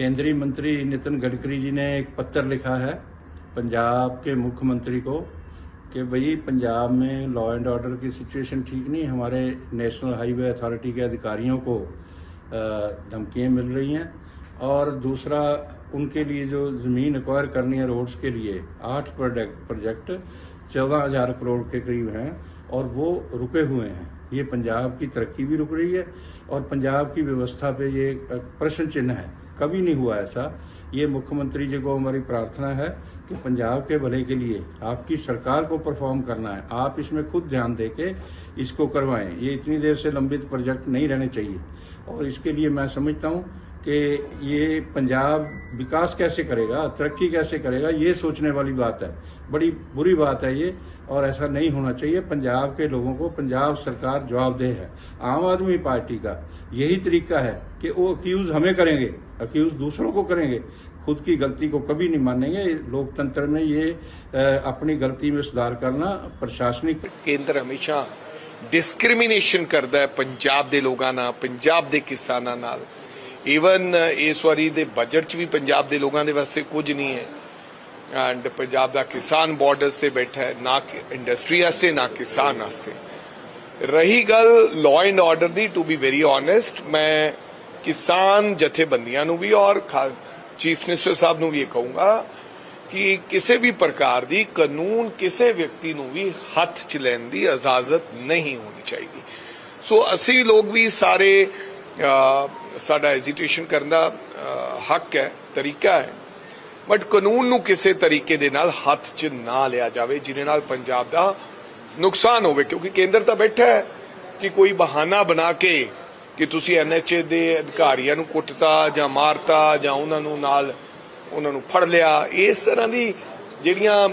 केंद्रीय मंत्री नितिन गडकरी जी ने एक पत्र लिखा है पंजाब के मुख्यमंत्री को कि भाई पंजाब में लॉ एंड ऑर्डर की सिचुएशन ठीक नहीं, हमारे नेशनल हाईवे अथॉरिटी के अधिकारियों को धमकियाँ मिल रही हैं। और दूसरा, उनके लिए जो ज़मीन एक्वायर करनी है रोड्स के लिए, आठ प्रोजेक्ट चौदह हज़ार करोड़ के करीब हैं और वो रुके हुए हैं। ये पंजाब की तरक्की भी रुक रही है और पंजाब की व्यवस्था पे ये प्रश्न चिन्ह है। कभी नहीं हुआ ऐसा। ये मुख्यमंत्री जी को हमारी प्रार्थना है कि पंजाब के भले के लिए आपकी सरकार को परफॉर्म करना है। आप इसमें खुद ध्यान दे के इसको करवाएँ। ये इतनी देर से लंबित प्रोजेक्ट नहीं रहने चाहिए। और इसके लिए मैं समझता हूँ कि ये पंजाब विकास कैसे करेगा तरक्की कैसे करेगा ये सोचने वाली बात है बड़ी बुरी बात है ये और ऐसा नहीं होना चाहिए पंजाब के लोगों को पंजाब सरकार जवाबदेह है आम आदमी पार्टी का यही तरीका है कि वो अक्यूज हमें करेंगे अक्यूज दूसरों को करेंगे खुद की गलती को कभी नहीं मानेंगे लोकतंत्र में ये अ, अपनी गलती में सुधार करना प्रशासनिक ਕੇਂਦਰ ਹਮੇਸ਼ਾ ਡਿਸਕ੍ਰਿਮੀਨੇਸ਼ਨ ਕਰਦਾ ਹੈ ਪੰਜਾਬ ਦੇ ਲੋਕਾਂ ਨਾਲ ਪੰਜਾਬ ਦੇ ਕਿਸਾਨਾਂ ਨਾਲ ਈਵਨ uh, ਇਸ ਵਾਰੀ ਦੇ ਬਜਟ 'ਚ ਵੀ ਪੰਜਾਬ ਦੇ ਲੋਕਾਂ ਦੇ ਵਾਸਤੇ ਕੁਝ ਨਹੀਂ ਹੈ। ਐਂਡ ਪੰਜਾਬ ਦਾ ਕਿਸਾਨ ਬਾਰਡਰਸ ਤੇ ਬੈਠਾ ਹੈ, ਨਾ ਇੰਡਸਟਰੀ ਵਾਸਤੇ, ਨਾ ਕਿਸਾਨ ਵਾਸਤੇ। ਰਹੀ ਗੱਲ ਲਾਅ ਐਂਡ ਆਰਡਰ ਦੀ ਟੂ ਬੀ ਵੈਰੀ ਓਨੈਸਟ ਮੈਂ ਕਿਸਾਨ ਜਥੇਬੰਦੀਆਂ ਨੂੰ ਵੀ ਔਰ ਚੀਫ ਮਿਨਿਸਟਰ ਸਾਹਿਬ ਨੂੰ ਵੀ ਇਹ ਕਹੂੰਗਾ ਕਿ ਕਿਸੇ ਵੀ ਪ੍ਰਕਾਰ ਦੀ ਕਾਨੂੰਨ ਕਿਸੇ ਵਿਅਕਤੀ ਨੂੰ ਵੀ ਹੱਥ 'ਚ ਲੈਣ ਦੀ ਇਜਾਜ਼ਤ ਨਹੀਂ ਹੋਣੀ ਚਾਹੀਦੀ। ਸੋ ਅਸੀਂ ਲੋਕ ਵੀ ਸਾਰੇ ਸਾਡਾ ਹੈਜ਼ਿਟੇਸ਼ਨ ਕਰਨ ਦਾ ਹੱਕ ਹੈ, ਤਰੀਕਾ ਹੈ। ਬਟ ਕਾਨੂੰਨ ਨੂੰ ਕਿਸੇ ਤਰੀਕੇ ਦੇ ਨਾਲ ਹੱਥ 'ਚ ਨਾ ਲਿਆ ਜਾਵੇ, ਜਿਹਦੇ ਨਾਲ ਪੰਜਾਬ ਦਾ ਨੁਕਸਾਨ ਹੋਵੇ। ਕਿਉਂਕਿ ਕੇਂਦਰ ਤਾਂ ਬੈਠਾ ਹੈ ਕਿ ਕੋਈ ਬਹਾਨਾ ਬਣਾ ਕੇ ਕਿ ਤੁਸੀਂ ਐਨਐਚਏ ਦੇ ਅਧਿਕਾਰੀਆਂ ਨੂੰ ਕੁੱਟਤਾ ਜਾਂ ਮਾਰਤਾ ਜਾਂ ਉਹਨਾਂ ਨੂੰ ਨਾਲ ਉਹਨਾਂ ਨੂੰ ਫੜ ਲਿਆ। ਇਸ ਤਰ੍ਹਾਂ ਦੀ ਜਿਹੜੀਆਂ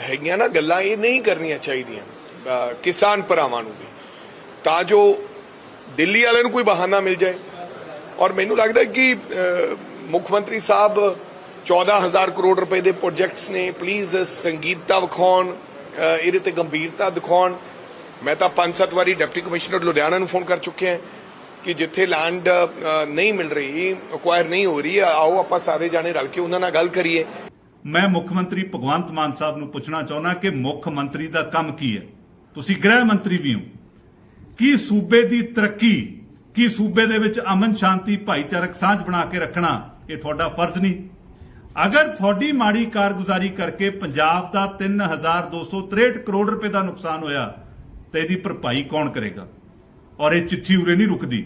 ਹੈਗੀਆਂ ਨਾ ਗੱਲਾਂ, ਇਹ ਨਹੀਂ ਕਰਨੀਆਂ ਚਾਹੀਦੀਆਂ ਕਿਸਾਨ ਭਰਾਵਾਂ ਨੂੰ ਵੀ। ਤਾਂ ਜੋ ਦਿੱਲੀ ਵਾਲਿਆਂ ਨੂੰ ਕੋਈ ਬਹਾਨਾ ਮਿਲ ਜਾਏ। ਔਰ ਮੈਨੂੰ ਲੱਗਦਾ ਕਿ ਮੁੱਖ ਮੰਤਰੀ ਸਾਹਿਬ 14000 ਕਰੋੜ ਰੁਪਏ ਦੇ ਪ੍ਰੋਜੈਕਟਸ ਨੇ। ਪਲੀਜ਼ ਸੰਗੀਤਤਾ ਵਿਖਾਉਣ ਇਹਦੇ ਤੇ ਗੰਭੀਰਤਾ ਦਿਖਾਉਣ। ਮੈਂ ਤਾਂ ਪੰਜ ਸੱਤ ਵਾਰੀ ਡਿਪਟੀ ਕਮਿਸ਼ਨਰ ਲੁਧਿਆਣਾ ਨੂੰ ਫੋਨ ਕਰ ਚੁੱਕਿਆ ਕਿ ਜਿੱਥੇ ਲੈਂਡ ਨਹੀਂ ਮਿਲ ਰਹੀ ਅਕਵਾਇਰ ਨਹੀਂ ਹੋ ਰਹੀ ਆਓ ਆਪਾਂ ਸਾਰੇ ਜਾਣੇ ਰਲ ਕੇ ਉਹਨਾਂ ਨਾਲ ਗੱਲ ਕਰੀਏ। ਮੈਂ ਮੁੱਖ ਮੰਤਰੀ ਭਗਵੰਤ ਮਾਨ ਸਾਹਿਬ ਨੂੰ ਪੁੱਛਣਾ ਚਾਹੁੰਦਾ ਕਿ ਮੁੱਖ ਮੰਤਰੀ ਦਾ ਕੰਮ ਕੀ ਹੈ? ਤੁਸੀਂ ਗ੍ਰਹਿ ਮੰਤਰੀ ਵੀ ਹੋ। ਕੀ ਸੂਬੇ ਦੀ ਤਰੱਕੀ ਕਿ ਸੂਬੇ ਦੇ ਵਿੱਚ ਅਮਨ ਸ਼ਾਂਤੀ ਭਾਈਚਾਰਕ ਸਾਂਝ ਬਣਾ ਕੇ ਰੱਖਣਾ, ਇਹ ਤੁਹਾਡਾ ਫਰਜ਼ ਨਹੀਂ। ਅਗਰ ਤੁਹਾਡੀ ਮਾੜੀ ਕਾਰਗੁਜ਼ਾਰੀ ਕਰਕੇ ਪੰਜਾਬ ਦਾ 3263 ਕਰੋੜ ਰੁਪਏ ਦਾ ਨੁਕਸਾਨ ਹੋਇਆ, ਤਾਂ ਇਹਦੀ ਭਰਪਾਈ ਕੌਣ ਕਰੇਗਾ? ਔਰ ਇਹ ਚਿੱਠੀ ਉਰੇ ਨਹੀਂ ਰੁਕਦੀ।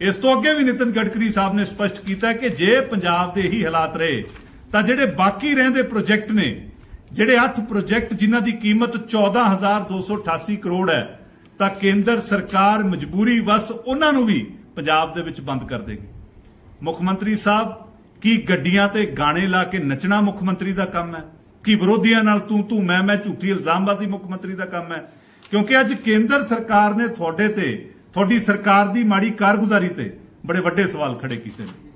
ਇਸ ਤੋਂ ਅੱਗੇ ਵੀ ਨਿਤਨ ਗਡਕਰੀ ਸਾਹਿਬ ਨੇ ਸਪਸ਼ਟ ਕੀਤਾ ਕਿ ਜੇ ਪੰਜਾਬ ਦੇ ਹੀ ਹਾਲਾਤ ਰਹੇ, ਤਾਂ ਜਿਹੜੇ ਬਾਕੀ ਰਹਿੰਦੇ ਪ੍ਰੋਜੈਕਟ ਨੇ, ਜਿਹੜੇ 8 ਪ੍ਰੋਜੈਕਟ ਜਿਨ੍ਹਾਂ ਦੀ ਕੀਮਤ 14288 ਕਰੋੜ ਹੈ ਤਾਂ ਕੇਂਦਰ ਸਰਕਾਰ ਮਜਬੂਰੀ ਵਸ ਉਹਨਾਂ ਨੂੰ ਵੀ ਪੰਜਾਬ ਦੇ ਵਿੱਚ ਬੰਦ ਕਰ ਦੇਗੀ। ਮੁੱਖ ਮੰਤਰੀ ਸਾਹਿਬ, ਕੀ ਗੱਡੀਆਂ ਤੇ ਗਾਣੇ ਲਾ ਕੇ ਨੱਚਣਾ ਮੁੱਖ ਮੰਤਰੀ ਦਾ ਕੰਮ ਹੈ? ਕੀ ਵਿਰੋਧੀਆਂ ਨਾਲ ਤੂੰ ਤੂੰ ਮੈਂ ਮੈਂ ਝੂਠੀ ਇਲਜ਼ਾਮਬਾਜ਼ੀ ਮੁੱਖ ਮੰਤਰੀ ਦਾ ਕੰਮ ਹੈ? ਕਿਉਂਕਿ ਅੱਜ ਕੇਂਦਰ ਸਰਕਾਰ ਨੇ ਤੁਹਾਡੇ ਤੇ, ਤੁਹਾਡੀ ਸਰਕਾਰ ਦੀ ਮਾੜੀ ਕਾਰਗੁਜ਼ਾਰੀ ਤੇ ਬੜੇ ਵੱਡੇ ਸਵਾਲ ਖੜੇ ਕੀਤੇ ਨੇ।